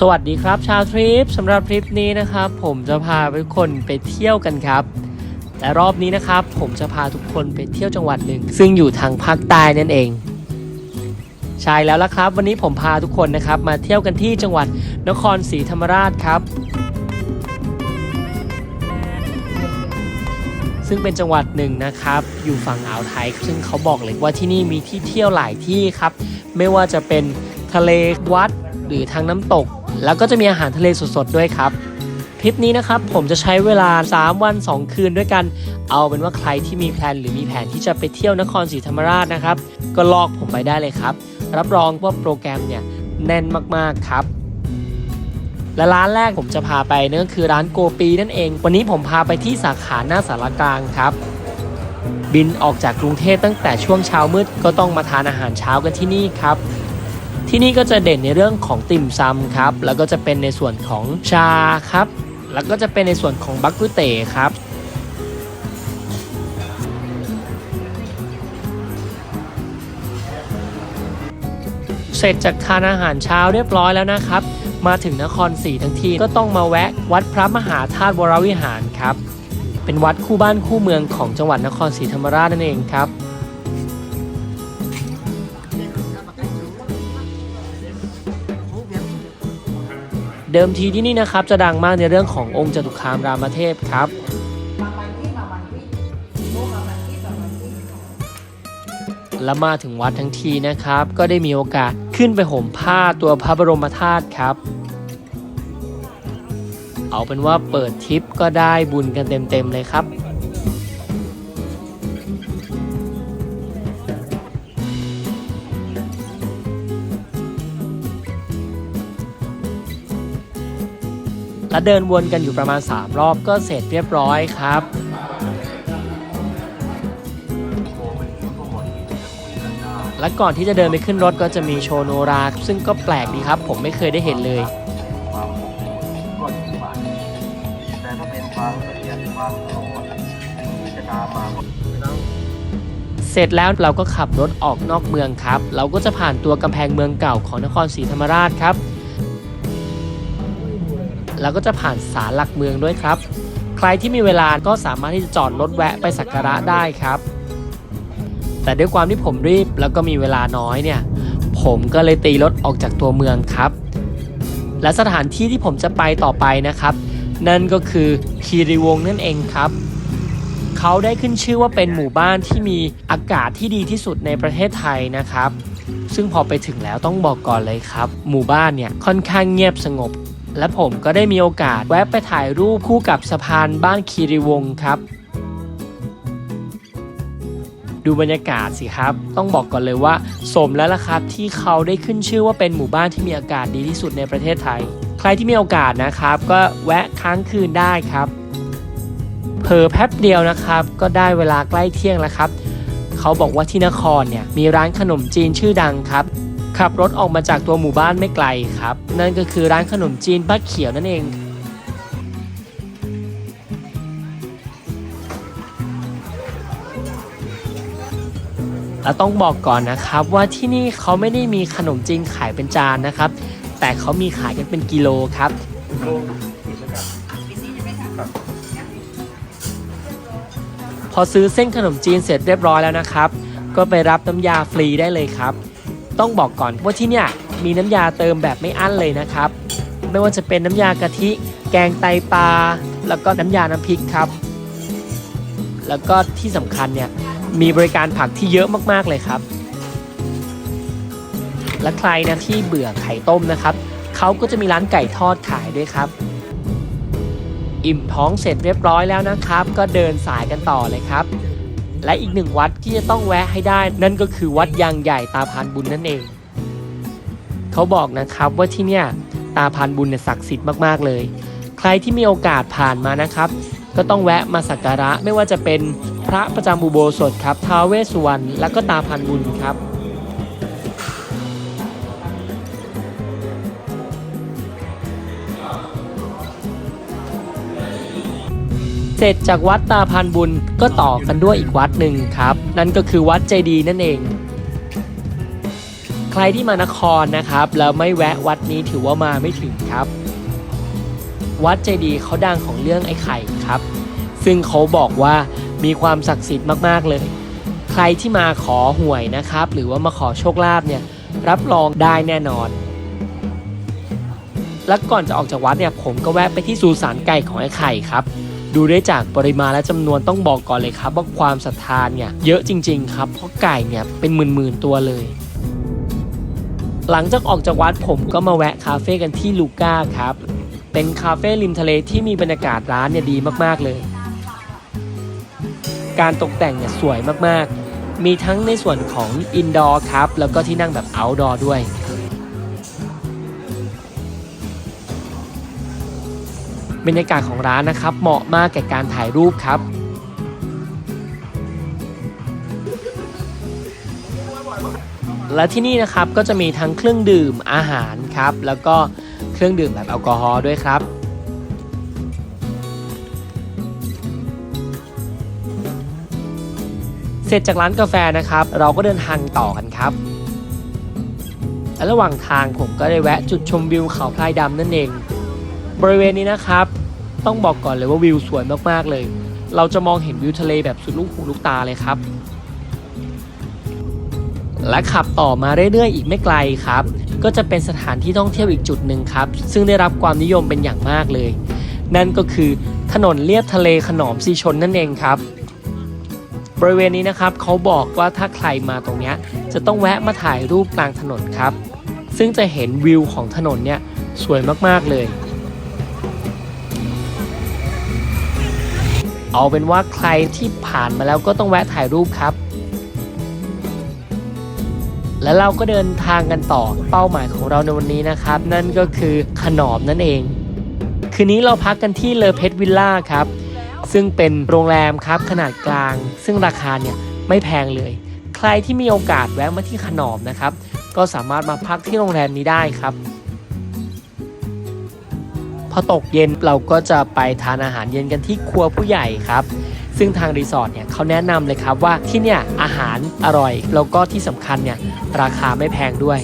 สวัสดีครับชาวทริปสำหรับทริปนี้นะครับ ผมจะพาทุกคนไปเที่ยวกันครับ แต่รอบนี้นะครับ ผมจะพาทุกคนไปเที่ยวจังหวัดหนึ่ง ซึ่งอยู่ทางภาคใต้นั่นเอง ใช่แล้วละครับ วันนี้ผมพาทุกคนนะครับ มาเที่ยวกันที่จังหวัดนครศรีธรรมราชครับ ซึ่งเป็นจังหวัดหนึ่งนะครับ อยู่ฝั่งอ่าวไทย ซึ่งเขาบอกเลยว่าที่นี่มีที่เที่ยวหลายที่ครับ ไม่ว่าจะเป็นทะเลวัดหรือทางน้ำตก แล้วก็จะมีอาหารทะเลสดๆด้วยครับทริปนี้นะครับผมจะใช้เวลา 3 วัน 2 คืนด้วยกัน เอาเป็นว่าใครที่มีแพลนหรือมีแผนที่จะไปเที่ยวนครศรีธรรมราชนะครับ ก็ลอกผมไปได้เลยครับ รับรองว่าโปรแกรมเนี่ยแน่นมากๆครับ และร้านแรกผมจะพาไปนั่นก็คือร้านโกปีนั่นเอง วันนี้ผมพาไปที่สาขาหน้าสารกลางครับ บินออกจากกรุงเทพตั้งแต่ช่วงเช้ามืดก็ต้องมาทานอาหารเช้ากันที่นี่ครับ ที่นี่ก็จะเด่นในเรื่องของติ่มซำครับ แล้วก็จะเป็นในส่วนของชาครับ แล้วก็จะเป็นในส่วนของบักกุเตครับเสร็จจากทานอาหารเช้าเรียบร้อยแล้วนะครับ มาถึงนครศรีทั้งทีก็ต้องมาแวะวัดพระมหาธาตุวรวิหารครับ เป็นวัดคู่บ้านคู่เมืองของจังหวัดนครศรีธรรมราชนั่นเองครับเดิมทีที่นี่นะครับจะดังมากในเรื่องขององค์จตุคามรามเทพครับ และมาถึงวัดทั้งทีนะครับ ก็ได้มีโอกาส ขึ้นไปห่มผ้าตัวพระบรมธาตุครับ เอาเป็นว่าเปิดทริปก็ได้บุญกันเต็มๆเลยครับและเดินวนกันอยู่ประมาณ 3 รอบก็เสร็จเรียบร้อยครับ และก่อนที่จะเดินไปขึ้นรถก็จะมีโชว์โนรา ซึ่งก็แปลกดีครับ ผมไม่เคยได้เห็นเลยแต่ถ้าเป็นความละเอียดความโปร่งที่จะตามมาเสร็จแล้วเราก็ขับรถออกนอกเมืองครับ เราก็จะผ่านตัวกำแพงเมืองเก่าของนครศรีธรรมราชครับ แล้วก็จะผ่านศาลหลักเมืองด้วยครับ ใครที่มีเวลาก็สามารถที่จะจอดรถแวะไปสักการะได้ครับ แต่ด้วยความที่ผมรีบแล้วก็มีเวลาน้อยเนี่ย ผมก็เลยตีรถออกจากตัวเมืองครับ และสถานที่ที่ผมจะไปต่อไปนะครับ นั่นก็คือคีรีวงนั่นเองครับ เขาได้ขึ้นชื่อว่าเป็นหมู่บ้านที่มีอากาศที่ดีที่สุดในประเทศไทยนะครับ ซึ่งพอไปถึงแล้วต้องบอกก่อนเลยครับ หมู่บ้านเนี่ยค่อนข้างเงียบสงบ และผมก็ได้มีโอกาสแวะไปถ่ายรูปคู่กับสะพานบ้านคีรีวงครับ ดูบรรยากาศสิครับ ต้องบอกก่อนเลยว่า สมแล้วล่ะครับที่เขาได้ขึ้นชื่อว่าเป็นหมู่บ้านที่มีอากาศดีที่สุดในประเทศไทย ใครที่มีโอกาสนะครับ ก็แวะค้างคืนได้ครับเพอแป๊บเดียวนะครับ ก็ได้เวลาใกล้เที่ยงแล้วครับ เขาบอกว่าที่นครเนี่ยมีร้านขนมจีนชื่อดังครับขับรถออกมาจากตัวหมู่บ้านไม่ไกลครับ นั่นก็คือร้านขนมจีนป้าเขียวนั่นเอง และต้องบอกก่อนนะครับว่าที่นี่เขาไม่ได้มีขนมจีนขายเป็นจานนะครับ แต่เขามีขายกันเป็นกิโลครับ พอซื้อเส้นขนมจีนเสร็จเรียบร้อยแล้วนะครับ ก็ไปรับน้ำยาฟรีได้เลยครับ ต้องบอกก่อนว่าที่เนี่ยมีน้ำยาเติมแบบไม่อั้นเลยนะครับ ไม่ว่าจะเป็นน้ำยากะทิ แกงไตปลาแล้วก็น้ำยาน้ำพริกครับ แล้วก็ที่สำคัญเนี่ย มีบริการผักที่เยอะมากๆเลยครับ และใครนะที่เบื่อไข่ต้มนะครับเขาก็จะมีร้านไก่ทอดขายด้วยครับ อิ่มท้องเสร็จเรียบร้อยแล้วนะครับ ก็เดินสายกันต่อเลยครับ และอีกหนึ่งวัดที่จะต้องแวะให้ได้ นั่นก็คือวัดยางใหญ่ตาพานบุญนั่นเอง เขาบอกนะครับว่าที่เนี่ยตาพานบุญเนี่ยศักดิ์สิทธิ์มากๆเลย ใครที่มีโอกาสผ่านมานะครับ ก็ต้องแวะมาสักการะไม่ว่าจะเป็น พระประจำอุโบสถครับท้าวเวสสุวรรณและก็ตาพานบุญครับเสร็จจากวัดตาพานบุญก็ต่อกันด้วยอีกวัดหนึ่งครับ นั่นก็คือวัดเจดีนั่นเอง ใครที่มานครนะครับ แล้วไม่แวะวัดนี้ถือว่ามาไม่ถึงครับ วัดเจดีเขาดังของเรื่องไอ้ไข่ครับ ซึ่งเขาบอกว่า มีความศักดิ์สิทธิ์มากๆเลย ใครที่มาขอหวยนะครับ หรือว่ามาขอโชคลาภเนี่ยรับรองได้แน่นอน และก่อนจะออกจากวัดเนี่ยผมก็แวะไปที่สุสานไก่ของไอ้ไข่ครับ ดูได้จากปริมาณและจำนวนต้องบอกก่อนเลยครับ ว่าความศรัทธาเนี่ยเยอะจริง ๆ ครับ เพราะไก่เนี่ยเป็นหมื่นๆตัวเลยหลังจากออกจากวัดผมก็มาแวะคาเฟ่กันที่ลูก้าครับ เป็นคาเฟ่ริมทะเลที่มีบรรยากาศร้านเนี่ยดีมากๆเลย การตกแต่งเนี่ยสวยมากๆ มีทั้งในส่วนของอินดอร์ครับ แล้วก็ที่นั่งแบบเอาท์ดอร์ด้วยบรรยากาศของร้านนะครับ เหมาะมากแก่การถ่ายรูปครับ และที่นี่นะครับก็จะมีทั้งเครื่องดื่มอาหารครับ แล้วก็เครื่องดื่มแบบแอลกอฮอล์ด้วยครับ เสร็จจากร้านกาแฟนะครับ เราก็เดินทางต่อกันครับและระหว่างทางผมก็ได้แวะจุดชมวิวเขาพลายดำนั่นเอง บริเวณนี้นะครับ ต้องบอกก่อนเลยว่าวิวสวยมากๆเลย เราจะมองเห็นวิวทะเลแบบสุดลูกหูลูกตาเลยครับ และขับต่อมาเรื่อยๆ อีกไม่ไกลครับ ก็จะเป็นสถานที่ท่องเที่ยวอีกจุดหนึ่งครับ ซึ่งได้รับความนิยมเป็นอย่างมากเลย นั่นก็คือถนนเลียบทะเลขนอมสีชนนั่นเองครับ บริเวณนี้นะครับเขาบอกว่าถ้าใครมาตรงนี้จะต้องแวะมาถ่ายรูปกลางถนนครับ ซึ่งจะเห็นวิวของถนนเนี่ยสวยมากๆเลย เอาเป็นว่าใครที่ผ่านมาแล้วก็ต้องแวะถ่ายรูปครับ แล้วเราก็เดินทางกันต่อเป้าหมายของเราในวันนี้นะครับ นั่นก็คือขนอมนั่นเอง คืนนี้เราพักกันที่เลอเพชรวิลล่าครับ ซึ่งเป็นโรงแรมครับขนาดกลาง ซึ่งราคาเนี่ยไม่แพงเลย ใครที่มีโอกาสแวะมาที่ขนอมนะครับ ก็สามารถมาพักที่โรงแรมนี้ได้ครับ พอตกเย็นเราก็จะไปทานอาหารเย็นกันที่ครัวผู้ใหญ่ครับซึ่งทางรีสอร์ทเนี่ยเขาแนะนำเลยครับว่าที่เนี่ยอาหารอร่อย แล้วก็ที่สำคัญเนี่ยราคาไม่แพงด้วย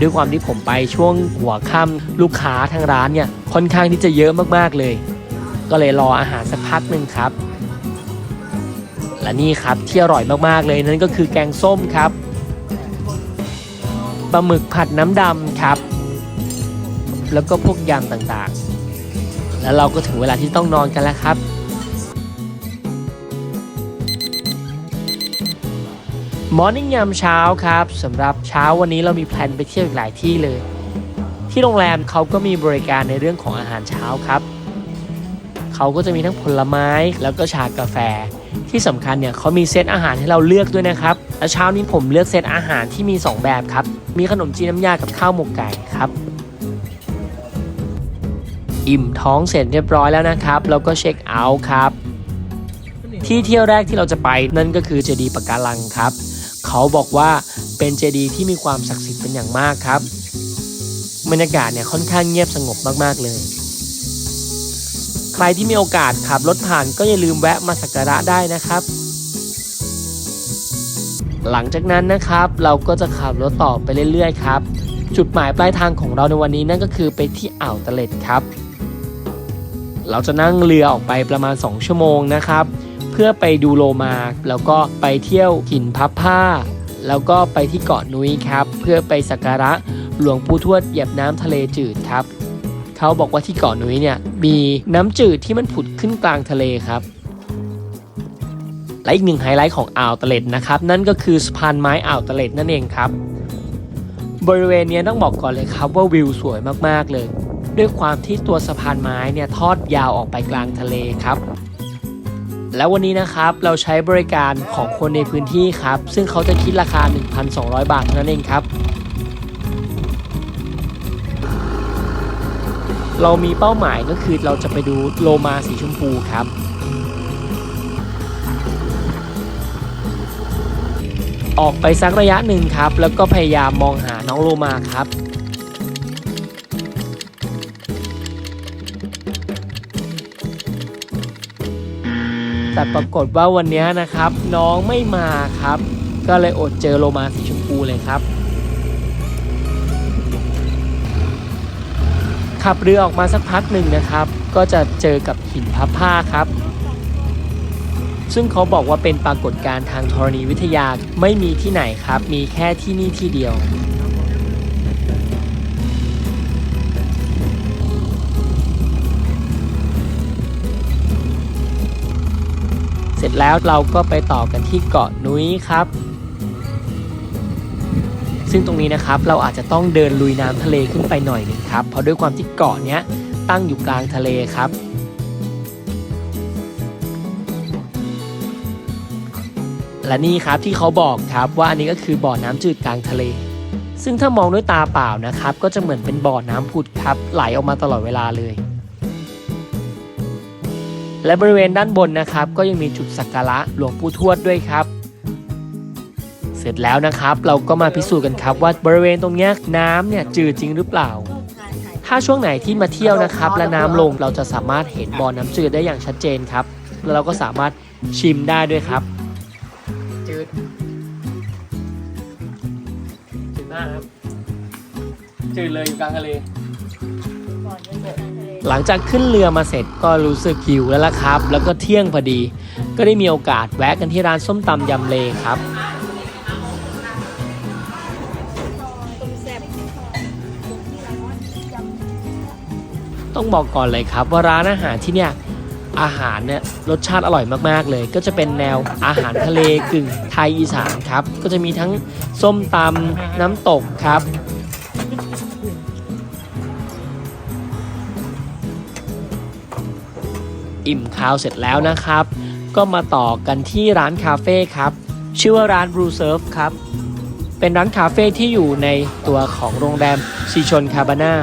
ด้วยความที่ผมไปช่วงหัวค่ำลูกค้าทางร้านเนี่ยค่อนข้างที่จะเยอะมากๆเลย ก็เลยรออาหารสักพักหนึ่งครับ และนี่ครับที่อร่อยมากๆเลยนั่นก็คือแกงส้มครับปลาหมึกผัดน้ำดำครับ แล้วก็พวกยำต่างๆ แล้วเราก็ถึงเวลาที่ต้องนอนกันแล้วครับมอร์นิ่งยามเช้าครับสำหรับเช้าวันนี้เรามีแพลนไปเที่ยวอีกหลายที่เลย ที่โรงแรมเขาก็มีบริการในเรื่องของอาหารเช้าครับ เขาก็จะมีทั้งผลไม้แล้วก็ชากาแฟ ที่สำคัญเนี่ยเขามีเซตอาหารให้เราเลือกด้วยนะครับและเช้านี้ผมเลือกเซตอาหารที่มี 2 แบบครับ มีขนมจีนน้ำยากับข้าวหมกไก่ครับ อิ่มท้องเสร็จเรียบร้อยแล้วนะครับแล้วก็เช็คเอาท์ครับ ที่เที่ยวแรกที่เราจะไปนั่นก็คือเจดีย์ปะการังครับ เขาบอกว่าเป็นเจดีย์ที่มีความศักดิ์สิทธิ์เป็นอย่างมากครับบรรยากาศเนี่ยค่อนข้างเงียบสงบมากๆเลย รที่มีโอกาสขับรถผ่านก็อย่าลืมแวะมาสักการะได้นะครับ หลังจากนั้นนะครับเราก็จะขับรถต่อไปเรื่อยๆครับจุดหมายปลายทางของเราในวันนี้นั่นก็คือไปที่อ่าวตะเล็ดครับ เราจะนั่งเรือออกไปประมาณ 2 ชั่วโมงนะครับ เพื่อไปดูโลมา แล้วก็ไปเที่ยวหินพับผ้า แล้วก็ไปที่เกาะนุ้ยครับ เพื่อไปสักการะหลวงปู่ทวดเหยียบน้ำทะเลจืดครับ เขาบอกว่าที่เกาะนุ้ยเนี่ยมีน้ำจืดที่มันผุดขึ้นกลางทะเลครับและอีกหนึ่งไฮไลท์ของอ่าวตะเล็ดนะครับ นั่นก็คือสะพานไม้อ่าวตะเล็ดนั่นเองครับ บริเวณนี้ต้องบอกก่อนเลยครับว่าวิวสวยมากๆเลย ด้วยความที่ตัวสะพานไม้เนี่ยทอดยาวออกไปกลางทะเลครับ แล้ววันนี้นะครับเราใช้บริการของคนในพื้นที่ครับ ซึ่งเขาจะคิดราคา 1,200 บาทเท่านั้นเองครับ เรามีเป้าหมายก็คือเราจะไปดูโลมาสีชมพูครับ ออกไปสักระยะหนึ่งครับ แล้วก็พยายามมองหาน้องโลมาครับแต่ปรากฏว่าวันนี้นะครับน้องไม่มาครับ ก็เลยอดเจอโลมาสีชมพูเลยครับ ขับเรือออกมาสักพักหนึ่งนะครับ ก็จะเจอกับหินพับผ้าครับ ซึ่งเขาบอกว่าเป็นปรากฏการณ์ทางธรณีวิทยาไม่มีที่ไหนครับ มีแค่ที่นี่ที่เดียวเสร็จแล้วเราก็ไปต่อกันที่เกาะนุ้ยครับ ซึ่งตรงนี้นะครับเราอาจจะต้องเดินลุยน้ำทะเลขึ้นไปหน่อยหนึ่งครับ เพราะด้วยความที่เกาะเนี้ยตั้งอยู่กลางทะเลครับและนี่ครับที่เขาบอกครับว่าอันนี้ก็คือบ่อน้ำจืดกลางทะเล ซึ่งถ้ามองด้วยตาเปล่านะครับ ก็จะเหมือนเป็นบ่อน้ำผุดครับไหลออกมาตลอดเวลาเลย และบริเวณด้านบนนะครับ ก็ยังมีจุดสักการะหลวงปู่ทวดด้วยครับ เสร็จแล้วนะครับ เราก็มาพิสูจน์กันครับว่าบริเวณตรงนี้น้ำเนี่ยจืดจริงหรือเปล่า ถ้าช่วงไหนที่มาเที่ยวนะครับ และน้ำลงเราจะสามารถเห็นบ่อน้ำจืดได้อย่างชัดเจนครับ แล้วเราก็สามารถชิมได้ด้วยครับ จืดจืดมากครับจืดเลยอยู่กลางทะเลหลังจากขึ้นเรือมาเสร็จก็รู้สึกหิวแล้วล่ะครับ แล้วก็เที่ยงพอดี ก็ได้มีโอกาสแวะกันที่ร้านส้มตำยำเลครับ ต้องบอกก่อนเลยครับว่าร้านอาหารที่เนี่ยอาหารเนี่ยรสชาติอร่อยมากๆเลย ก็จะเป็นแนวอาหารทะเลกึ่งไทยอีสานครับ ก็จะมีทั้งส้มตำน้ำตกครับ อิ่มข้าวเสร็จแล้วนะครับ ก็มาต่อกันที่ร้านคาเฟ่ครับ ชื่อว่าร้าน Blue Surf ครับ เป็นร้านคาเฟ่ที่อยู่ในตัวของโรงแรมซีชนคาบาน่า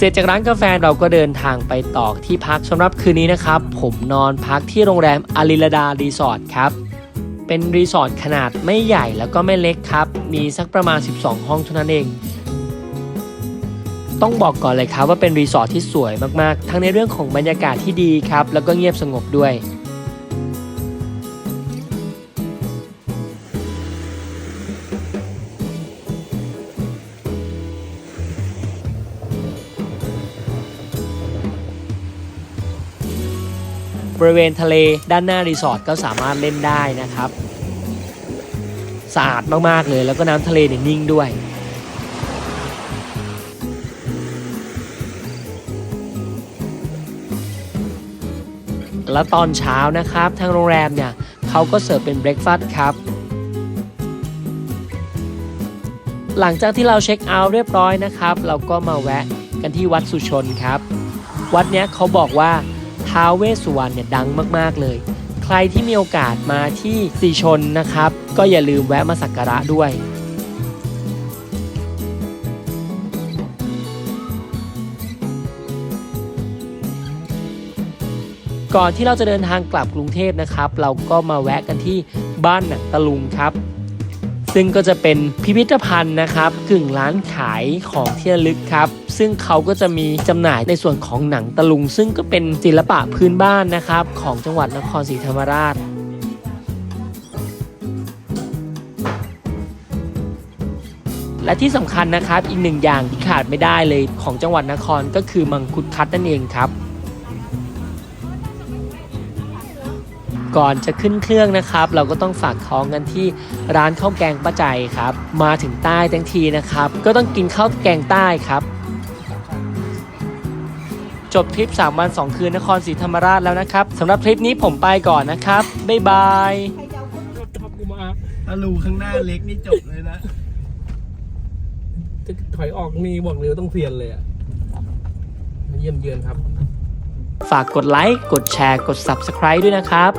เสร็จจากร้านกาแฟเราก็เดินทางไปต่อที่พักสำหรับคืนนี้นะครับ ผมนอนพักที่โรงแรมอาริลดารีสอร์ทครับ เป็นรีสอร์ทขนาดไม่ใหญ่แล้วก็ไม่เล็กครับ มีสักประมาณ 12 ห้องเท่านั้นเอง ต้องบอกก่อนเลยครับว่าเป็นรีสอร์ทที่สวยมากๆ ทั้งในเรื่องของบรรยากาศที่ดีครับ แล้วก็เงียบสงบด้วย บริเวณทะเลด้านหน้ารีสอร์ทก็สามารถเล่นได้นะครับสะอาดมากๆเลยแล้วก็น้ำทะเลเนี่ยนิ่งด้วยแล้วตอนเช้านะครับ ทางโรงแรมเนี่ยเขาก็เสิร์ฟเป็นเบรคฟาสต์ครับ หลังจากที่เราเช็คเอาท์เรียบร้อยนะครับ เราก็มาแวะกันที่วัดสุชนครับ วัดเนี้ยเขาบอกว่า ท้าวเวสสุวรรณเนี่ยดังมาก ๆ เลย ใครที่มีโอกาสมาที่สีชนนะครับ ก็อย่าลืมแวะมาสักการะด้วยก่อนที่เราจะเดินทางกลับกรุงเทพนะครับ เราก็มาแวะกันที่บ้านหนังตะลุงครับ ซึ่งก็จะเป็นพิพิธภัณฑ์นะครับกึ่งร้านขายของที่ระลึกครับ ซึ่งเขาก็จะมีจำหน่ายในส่วนของหนังตะลุง ซึ่งก็เป็นศิลปะพื้นบ้านนะครับ ของจังหวัดนครศรีธรรมราชและที่สำคัญนะครับอีกหนึ่งอย่างที่ขาดไม่ได้เลยของจังหวัดนครก็คือมังคุดคัดนั่นเองครับ ก่อนจะขึ้นเครื่องนะครับ เราก็ต้องฝากท้องกันที่ร้านข้าวแกงป้าใจครับ มาถึงใต้ทั้งทีนะครับ ก็ต้องกินข้าวแกงใต้ครับ จบทริป 3 วัน 2 คืนนครศรีธรรมราชแล้วนะครับสำหรับทริปนี้ผมไปก่อนนะครับ บ๊ายบายถ้ารูข้างหน้าเล็กนี่จบเลยนะ จะถอยออกนี่บอกเลยว่าต้องเซียนเลยอะมาเยี่ยมเยือนครับ ฝากกดไลค์ กดแชร์ กด Subscribe ด้วยนะครับ